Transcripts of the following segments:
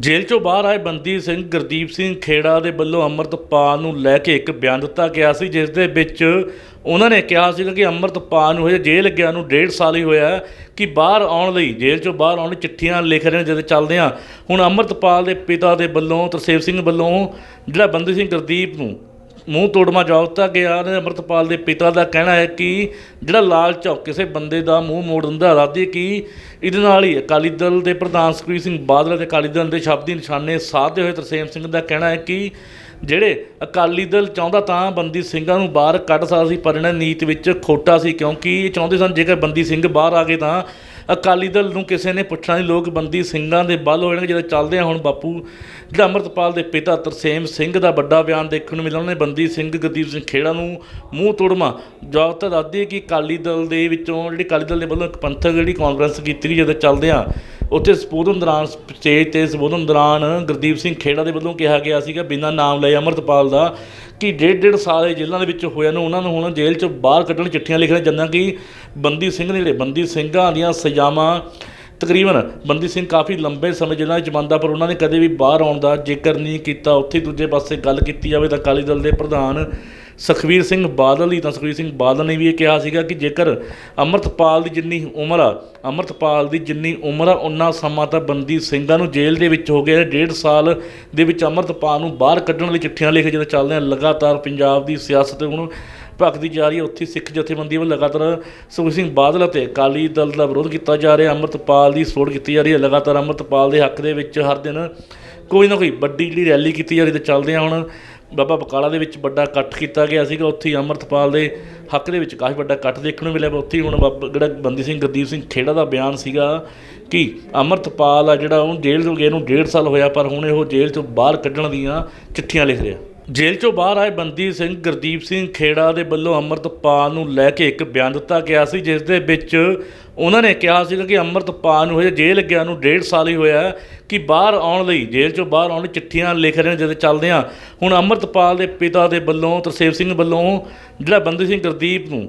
ਜੇਲ੍ਹ ਚੋਂ ਬਾਹਰ ਆਏ ਬੰਦੀ ਸਿੰਘ ਗੁਰਦੀਪ ਸਿੰਘ ਖੇੜਾ ਦੇ ਵੱਲੋਂ ਅੰਮ੍ਰਿਤਪਾਲ ਨੂੰ ਲੈ ਕੇ ਇੱਕ ਬਿਆਨ ਦਿੱਤਾ ਗਿਆ ਸੀ, ਜਿਸ ਦੇ ਵਿੱਚ ਉਹਨਾਂ ਨੇ ਕਿਹਾ ਸੀਗਾ ਕਿ ਅੰਮ੍ਰਿਤਪਾਲ ਨੂੰ ਹਜੇ ਜੇਲ੍ਹ ਲੱਗਿਆ ਨੂੰ ਡੇਢ ਸਾਲ ਹੀ ਹੋਇਆ ਕਿ ਬਾਹਰ ਆਉਣ ਲਈ, ਜੇਲ੍ਹ ਚੋਂ ਬਾਹਰ ਆਉਣ ਲਈ ਚਿੱਠੀਆਂ ਲਿਖ ਰਹੇ ਨੇ ਜਦੋਂ ਚੱਲਦੇ ਆ। ਹੁਣ ਅੰਮ੍ਰਿਤਪਾਲ ਦੇ ਪਿਤਾ ਦੇ ਵੱਲੋਂ ਤਰਸੇਵ ਸਿੰਘ ਵੱਲੋਂ ਜਿਹੜਾ ਬੰਦੀ ਸਿੰਘ ਗੁਰਦੀਪ ਨੂੰ ਮੂੰਹ ਤੋੜਮਾ ਜਵਾਬ ਦਿੱਤਾ ਗਿਆ ਨੇ ਅੰਮ੍ਰਿਤਪਾਲ ਦੇ ਪਿਤਾ ਦਾ ਕਹਿਣਾ ਹੈ ਕਿ ਜਿਹੜਾ ਲਾਲ ਆ, ਕਿਸੇ ਬੰਦੇ ਦਾ ਮੂੰਹ ਮੋੜ ਦਿੰਦਾ ਰਾਦੀ ਕਿ ਇਹਦੇ ਨਾਲ ਹੀ ਅਕਾਲੀ ਦਲ ਦੇ ਪ੍ਰਧਾਨ ਸੁਖਬੀਰ ਸਿੰਘ ਬਾਦਲ ਅਤੇ ਅਕਾਲੀ ਦਲ ਦੇ ਸ਼ਬਦੀ ਨਿਸ਼ਾਨੇ ਸਾਧਦੇ ਹੋਏ ਤਰਸੇਮ ਸਿੰਘ ਦਾ ਕਹਿਣਾ ਹੈ ਕਿ ਜਿਹੜੇ ਅਕਾਲੀ ਦਲ ਚਾਹੁੰਦਾ ਤਾਂ ਬੰਦੀ ਸਿੰਘਾਂ ਨੂੰ ਬਾਹਰ ਕੱਢ ਸਕਦਾ ਸੀ ਪਰ ਇਹਨਾਂ ਨੀਤ ਵਿੱਚ ਖੋਟਾ ਸੀ ਕਿਉਂਕਿ ਇਹ ਚਾਹੁੰਦੇ ਸਨ ਜੇਕਰ ਬੰਦੀ ਸਿੰਘ ਬਾਹਰ ਆ ਗਏ ਤਾਂ ਅਕਾਲੀ ਦਲ ਨੂੰ ਕਿਸੇ ਨੇ ਪੁੱਛਣਾ ਨਹੀਂ, ਲੋਕ ਬੰਦੀ ਸਿੰਘਾਂ ਦੇ ਬਲ ਹੋ ਜਾਣਗੇ ਜਦੋਂ ਚੱਲਦੇ ਆ ਹੁਣ ਬਾਪੂ। ਜਿਹੜਾ ਅੰਮ੍ਰਿਤਪਾਲ ਦੇ ਪਿਤਾ ਤਰਸੇਮ ਸਿੰਘ ਦਾ ਵੱਡਾ ਬਿਆਨ ਦੇਖਣ ਨੂੰ ਮਿਲਿਆ, ਉਹਨੇ ਬੰਦੀ ਸਿੰਘ, ਗੁਰਦੀਪ ਸਿੰਘ ਖੇੜਾ ਨੂੰ ਮੂੰਹ ਤੋੜਮਾ। ਜਵਾਬ ਤਾਂ ਦੱਸਦੀ ਹੈ ਕਿ ਅਕਾਲੀ ਦਲ ਦੇ ਵਿੱਚੋਂ, ਜਿਹੜੀ ਅਕਾਲੀ ਦਲ ਦੇ ਵੱਲੋਂ ਇੱਕ ਪੰਥਕ ਜਿਹੜੀ ਕਾਨਫਰੰਸ ਕੀਤੀ ਗਈ, ਜਦੋਂ ਚੱਲਦੇ ਆ ਉੱਥੇ ਸੰਬੋਧਨ ਦੌਰਾਨ, ਸਟੇਜ ਤੇ ਸੰਬੋਧਨ ਦੌਰਾਨ ਗੁਰਦੀਪ ਸਿੰਘ ਖੇੜਾ ਦੇ ਵੱਲੋਂ ਕਿਹਾ ਗਿਆ ਸੀਗਾ ਬਿਨਾਂ ਨਾਮ ਲਏ ਅੰਮ੍ਰਿਤਪਾਲ ਦਾ ਕਿ ਡੇਢ ਡੇਢ ਸਾਲ ਇਹ ਜੇਲ੍ਹਾਂ ਦੇ ਵਿੱਚ ਹੋਇਆ ਨੂੰ ਉਹਨਾਂ ਨੂੰ ਹੁਣ ਜੇਲ੍ਹ 'ਚ ਬਾਹਰ ਕੱਢਣ ਚਿੱਠੀਆਂ ਲਿਖ ਰਹੇ ਕਿ ਬੰਦੀ ਸਿੰਘ ਨੇ ਜਿਹੜੇ ਬੰਦੀ ਸਿੰਘਾਂ ਦੀਆਂ ਸਜ਼ਾਵਾਂ ਤਕਰੀਬਨ ਬੰਦੀ ਸਿੰਘ ਕਾਫੀ ਲੰਬੇ ਸਮੇਂ ਜੇਲ੍ਹਾਂ ਵਿੱਚ ਬੰਦਾ ਪਰ ਉਹਨਾਂ ਨੇ ਕਦੇ ਵੀ ਬਾਹਰ ਆਉਣ ਦਾ ਜ਼ਿਕਰ ਨਹੀਂ ਕੀਤਾ। ਉੱਥੇ ਦੂਜੇ ਪਾਸੇ ਗੱਲ ਕੀਤੀ ਜਾਵੇ ਤਾਂ ਅਕਾਲੀ ਦਲ ਦੇ ਪ੍ਰਧਾਨ ਸੁਖਬੀਰ ਸਿੰਘ ਬਾਦਲ ਦੀ ਤਾਂ ਸੁਖਬੀਰ ਸਿੰਘ ਬਾਦਲ ਨੇ ਵੀ ਇਹ ਕਿਹਾ ਸੀਗਾ ਕਿ ਜੇਕਰ ਅੰਮ੍ਰਿਤਪਾਲ ਦੀ ਜਿੰਨੀ ਉਮਰ ਆ, ਅੰਮ੍ਰਿਤਪਾਲ ਦੀ ਜਿੰਨੀ ਉਮਰ ਆ, ਉਨਾ ਸਮਾਂ ਤਾਂ ਬੰਦੀ ਸਿੰਘਾਂ ਨੂੰ ਜੇਲ੍ਹ ਦੇ ਵਿੱਚ ਹੋ ਗਿਆ। ਡੇਢ ਸਾਲ ਦੇ ਵਿੱਚ ਅੰਮ੍ਰਿਤਪਾਲ ਨੂੰ ਬਾਹਰ ਕੱਢਣ ਲਈ ਚਿੱਠੀਆਂ ਲਿਖ ਜਦੋਂ ਚੱਲਦੇ ਆ, ਲਗਾਤਾਰ ਪੰਜਾਬ ਦੀ ਸਿਆਸਤ ਹੁਣ ਭਖਦੀ ਜਾ ਰਹੀ ਹੈ। ਉੱਥੇ ਸਿੱਖ ਜਥੇਬੰਦੀ ਵੱਲੋਂ ਲਗਾਤਾਰ ਸੁਖਬੀਰ ਸਿੰਘ ਬਾਦਲ ਅਤੇ ਅਕਾਲੀ ਦਲ ਦਾ ਵਿਰੋਧ ਕੀਤਾ ਜਾ ਰਿਹਾ। ਅੰਮ੍ਰਿਤਪਾਲ ਦੀ ਸਪੋਰਟ ਕੀਤੀ ਜਾ ਰਹੀ ਹੈ। ਲਗਾਤਾਰ ਅੰਮ੍ਰਿਤਪਾਲ ਦੇ ਹੱਕ ਦੇ ਵਿੱਚ ਹਰ ਦਿਨ ਕੋਈ ਨਾ ਕੋਈ ਵੱਡੀ ਜਿਹੜੀ ਰੈਲੀ ਕੀਤੀ ਜਾ ਰਹੀ ਤੇ ਚੱਲਦੇ ਆ ਹੁਣ ਬਾਬਾ ਬਕਾਲਾ ਦੇ ਵਿੱਚ ਵੱਡਾ ਇਕੱਠ ਕੀਤਾ ਗਿਆ ਸੀਗਾ। ਉੱਥੇ ਹੀ ਅੰਮ੍ਰਿਤਪਾਲ ਦੇ ਹੱਕ ਦੇ ਵਿੱਚ ਕਾਫੀ ਵੱਡਾ ਇਕੱਠ ਦੇਖਣ ਨੂੰ ਮਿਲਿਆ। ਉੱਥੇ ਹੀ ਹੁਣ ਬਾਬਾ ਜਿਹੜਾ ਬੰਦੀ ਸਿੰਘ ਗੁਰਦੀਪ ਸਿੰਘ ਖੇੜਾ ਦਾ ਬਿਆਨ ਸੀਗਾ ਕਿ ਅੰਮ੍ਰਿਤਪਾਲ ਆ ਜਿਹੜਾ ਉਹ ਜੇਲ੍ਹ ਤੋਂ ਗਏ ਨੂੰ ਡੇਢ ਸਾਲ ਹੋਇਆ ਪਰ ਹੁਣ ਇਹ ਜੇਲ੍ਹ ਤੋਂ ਬਾਹਰ ਕੱਢਣ ਦੀਆਂ ਚਿੱਠੀਆਂ ਲਿਖ ਰਿਹਾ। ਜੇਲ੍ਹ ਚੋਂ ਬਾਹਰ ਆਏ ਬੰਦੀ ਸਿੰਘ ਗੁਰਦੀਪ ਸਿੰਘ ਖੇੜਾ ਦੇ ਵੱਲੋਂ ਅੰਮ੍ਰਿਤਪਾਲ ਨੂੰ ਲੈ ਕੇ ਇੱਕ ਬਿਆਨ ਦਿੱਤਾ ਗਿਆ ਸੀ, ਜਿਸ ਦੇ ਵਿੱਚ ਉਹਨਾਂ ਨੇ ਕਿਹਾ ਸੀਗਾ ਕਿ ਅੰਮ੍ਰਿਤਪਾਲ ਨੂੰ ਹਜੇ ਜੇਲ੍ਹ ਲੱਗਿਆ ਨੂੰ ਡੇਢ ਸਾਲ ਹੀ ਹੋਇਆ ਕਿ ਬਾਹਰ ਆਉਣ ਲਈ, ਜੇਲ੍ਹ ਚੋਂ ਬਾਹਰ ਆਉਣ ਲਈ ਚਿੱਠੀਆਂ ਲਿਖ ਰਹੇ ਨੇ ਜਦੋਂ ਚੱਲਦੇ ਆ ਹੁਣ ਅੰਮ੍ਰਿਤਪਾਲ ਦੇ ਪਿਤਾ ਦੇ ਵੱਲੋਂ ਤਰਸੇਵ ਸਿੰਘ ਵੱਲੋਂ ਜਿਹੜਾ ਬੰਦੀ ਸਿੰਘ ਗੁਰਦੀਪ ਨੂੰ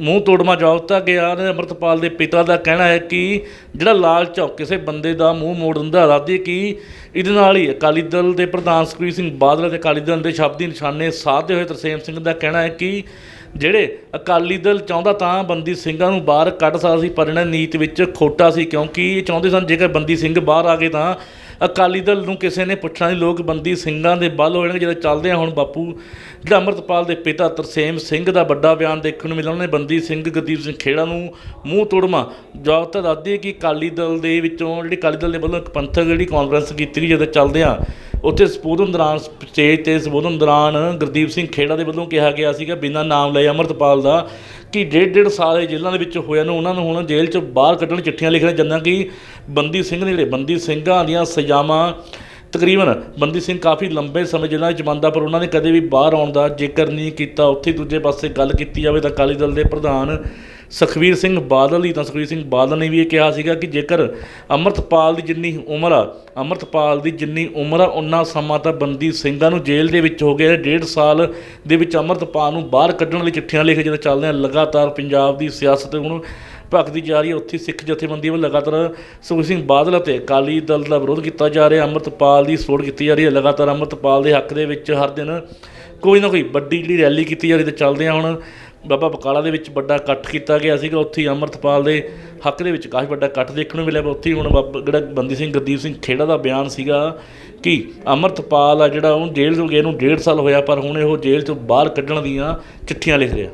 ਮੂੰਹ ਤੋੜਮਾ ਜਵਾਬ ਦਿੱਤਾ ਗਿਆ ਨੇ ਅੰਮ੍ਰਿਤਪਾਲ ਦੇ ਪਿਤਾ ਦਾ ਕਹਿਣਾ ਹੈ ਕਿ ਜਿਹੜਾ ਲਾਲ ਆ, ਕਿਸੇ ਬੰਦੇ ਦਾ ਮੂੰਹ ਮੋੜ ਦਿੰਦਾ ਰਾਦੀ ਕਿ ਇਹਦੇ ਨਾਲ ਹੀ ਅਕਾਲੀ ਦਲ ਦੇ ਪ੍ਰਧਾਨ ਸੁਖਬੀਰ ਸਿੰਘ ਬਾਦਲ ਅਤੇ ਅਕਾਲੀ ਦਲ ਦੇ ਸ਼ਬਦੀ ਨਿਸ਼ਾਨੇ ਸਾਧਦੇ ਹੋਏ ਤਰਸੇਮ ਸਿੰਘ ਦਾ ਕਹਿਣਾ ਹੈ ਕਿ ਜਿਹੜੇ ਅਕਾਲੀ ਦਲ ਚਾਹੁੰਦਾ ਤਾਂ ਬੰਦੀ ਸਿੰਘਾਂ ਨੂੰ ਬਾਹਰ ਕੱਢ ਸਕਦਾ ਸੀ ਪਰ ਇਹਨਾਂ ਨੀਤ ਵਿੱਚ ਖੋਟਾ ਸੀ ਕਿਉਂਕਿ ਇਹ ਚਾਹੁੰਦੇ ਸਨ ਜੇਕਰ ਬੰਦੀ ਸਿੰਘ ਬਾਹਰ ਆ ਗਏ ਤਾਂ ਅਕਾਲੀ ਦਲ ਨੂੰ ਕਿਸੇ ਨੇ ਪੁੱਛਣਾ ਨਹੀਂ। ਲੋਕ ਬੰਦੀ ਸਿੰਘਾਂ ਦੇ ਬਲ ਹੋ ਜਾਣਗੇ। ਜਦੋਂ ਚੱਲਦੇ ਆ ਹੁਣ ਬਾਪੂ ਜਿਹੜਾ ਅੰਮ੍ਰਿਤਪਾਲ ਦੇ ਪਿਤਾ ਤਰਸੇਮ ਸਿੰਘ ਦਾ ਵੱਡਾ ਬਿਆਨ ਦੇਖਣ ਨੂੰ ਮਿਲਿਆ। ਉਹਨੇ ਬੰਦੀ ਸਿੰਘ ਗੁਰਦੀਪ ਸਿੰਘ ਖੇੜਾ ਨੂੰ ਮੂੰਹ ਤੋੜਮਾ। ਜਵਾਬ ਤਾਂ ਦੱਸਦੀ ਹੈ ਕਿ ਅਕਾਲੀ ਦਲ ਦੇ ਵਿੱਚੋਂ ਜਿਹੜੀ ਅਕਾਲੀ ਦਲ ਦੇ ਵੱਲੋਂ ਇੱਕ ਪੰਥਕ ਜਿਹੜੀ ਕਾਨਫਰੰਸ ਕੀਤੀ ਗਈ ਜਦੋਂ ਚੱਲਦੇ ਆ ਉੱਥੇ ਸੰਬੋਧਨ ਦੌਰਾਨ ਸਟੇਜ ਤੇ ਸੰਬੋਧਨ ਦੌਰਾਨ ਗੁਰਦੀਪ ਸਿੰਘ ਖੇੜਾ ਦੇ ਵੱਲੋਂ ਕਿਹਾ ਗਿਆ ਸੀਗਾ ਬਿਨਾਂ ਨਾਮ ਲਏ ਅੰਮ੍ਰਿਤਪਾਲ ਦਾ ਕਿ ਡੇਢ ਡੇਢ ਸਾਲ ਜੇਲ੍ਹਾਂ ਦੇ ਵਿੱਚ ਹੋਇਆ ਨੂੰ, ਉਹਨਾਂ ਨੂੰ ਹੁਣ ਜੇਲ੍ਹ 'ਚੋਂ ਬਾਹਰ ਕੱਢਣ ਚਿੱਠੀਆਂ ਲਿਖ ਰਹੇ ਕਿ ਬੰਦੀ ਸਿੰਘ ਨੇ ਜਿਹੜੇ ਬੰਦੀ ਸਿੰਘਾਂ ਦੀਆਂ ਸਜ਼ਾਵਾਂ ਤਕਰੀਬਨ ਬੰਦੀ ਸਿੰਘ ਕਾਫੀ ਲੰਬੇ ਸਮੇਂ ਜੇਲ੍ਹਾਂ ਵਿੱਚ ਬੰਦਾ ਪਰ ਉਹਨਾਂ ਨੇ ਕਦੇ ਵੀ ਬਾਹਰ ਆਉਣ ਦਾ ਜ਼ਿਕਰ ਨਹੀਂ ਕੀਤਾ। ਉੱਥੇ ਦੂਜੇ ਪਾਸੇ ਗੱਲ ਕੀਤੀ ਜਾਵੇ ਤਾਂ ਅਕਾਲੀ ਦਲ ਦੇ ਪ੍ਰਧਾਨ ਸੁਖਬੀਰ ਸਿੰਘ ਬਾਦਲ ਦੀ, ਤਾਂ ਸੁਖਬੀਰ ਸਿੰਘ ਬਾਦਲ ਨੇ ਵੀ ਇਹ ਕਿਹਾ ਸੀਗਾ ਕਿ ਜੇਕਰ ਅੰਮ੍ਰਿਤਪਾਲ ਦੀ ਜਿੰਨੀ ਉਮਰ ਆ, ਅੰਮ੍ਰਿਤਪਾਲ ਦੀ ਜਿੰਨੀ ਉਮਰ ਆ ਉਨਾ ਸਮਾਂ ਤਾਂ ਬੰਦੀ ਸਿੰਘਾਂ ਨੂੰ ਜੇਲ੍ਹ ਦੇ ਵਿੱਚ ਹੋ ਗਿਆ ਡੇਢ ਸਾਲ ਦੇ ਵਿੱਚ ਅੰਮ੍ਰਿਤਪਾਲ ਨੂੰ ਬਾਹਰ ਕੱਢਣ ਲਈ ਚਿੱਠੀਆਂ ਲਿਖ ਜਦੋਂ ਚੱਲਦੇ ਆ, ਲਗਾਤਾਰ ਪੰਜਾਬ ਦੀ ਸਿਆਸਤ ਹੁਣ ਭਖਦੀ ਜਾ ਰਹੀ ਹੈ। ਉੱਥੇ ਸਿੱਖ ਜਥੇਬੰਦੀ ਵੱਲੋਂ ਲਗਾਤਾਰ ਸੁਖਬੀਰ ਸਿੰਘ ਬਾਦਲ ਅਤੇ ਅਕਾਲੀ ਦਲ ਦਾ ਵਿਰੋਧ ਕੀਤਾ ਜਾ ਰਿਹਾ, ਅੰਮ੍ਰਿਤਪਾਲ ਦੀ ਸਪੋਰਟ ਕੀਤੀ ਜਾ ਰਹੀ ਹੈ। ਲਗਾਤਾਰ ਅੰਮ੍ਰਿਤਪਾਲ ਦੇ ਹੱਕ ਦੇ ਵਿੱਚ ਹਰ ਦਿਨ ਕੋਈ ਨਾ ਕੋਈ ਵੱਡੀ ਜਿਹੜੀ ਰੈਲੀ ਕੀਤੀ ਜਾ ਰਹੀ ਤੇ ਚੱਲਦੇ ਆ ਹੁਣ ਬਾਬਾ ਬਕਾਲਾ ਦੇ ਵਿੱਚ ਵੱਡਾ ਇਕੱਠ ਕੀਤਾ ਗਿਆ ਸੀਗਾ, ਉੱਥੇ ਹੀ ਅੰਮ੍ਰਿਤਪਾਲ ਦੇ ਹੱਕ ਦੇ ਵਿੱਚ ਕਾਫੀ ਵੱਡਾ ਇਕੱਠ ਦੇਖਣ ਨੂੰ ਮਿਲਿਆ। ਉੱਥੇ ਹੀ ਹੁਣ ਬਾਬਾ ਜਿਹੜਾ ਬੰਦੀ ਸਿੰਘ, ਗੁਰਦੀਪ ਸਿੰਘ ਖੇੜਾ ਦਾ ਬਿਆਨ ਸੀਗਾ ਕਿ ਅੰਮ੍ਰਿਤਪਾਲ ਆ ਜਿਹੜਾ ਉਹ ਜੇਲ੍ਹ ਤੋਂ ਗਏ ਨੂੰ ਡੇਢ ਸਾਲ ਹੋਇਆ, ਪਰ ਹੁਣ ਇਹ ਜੇਲ੍ਹ ਤੋਂ ਬਾਹਰ ਕੱਢਣ ਦੀਆਂ ਚਿੱਠੀਆਂ ਲਿਖ ਰਿਹਾ।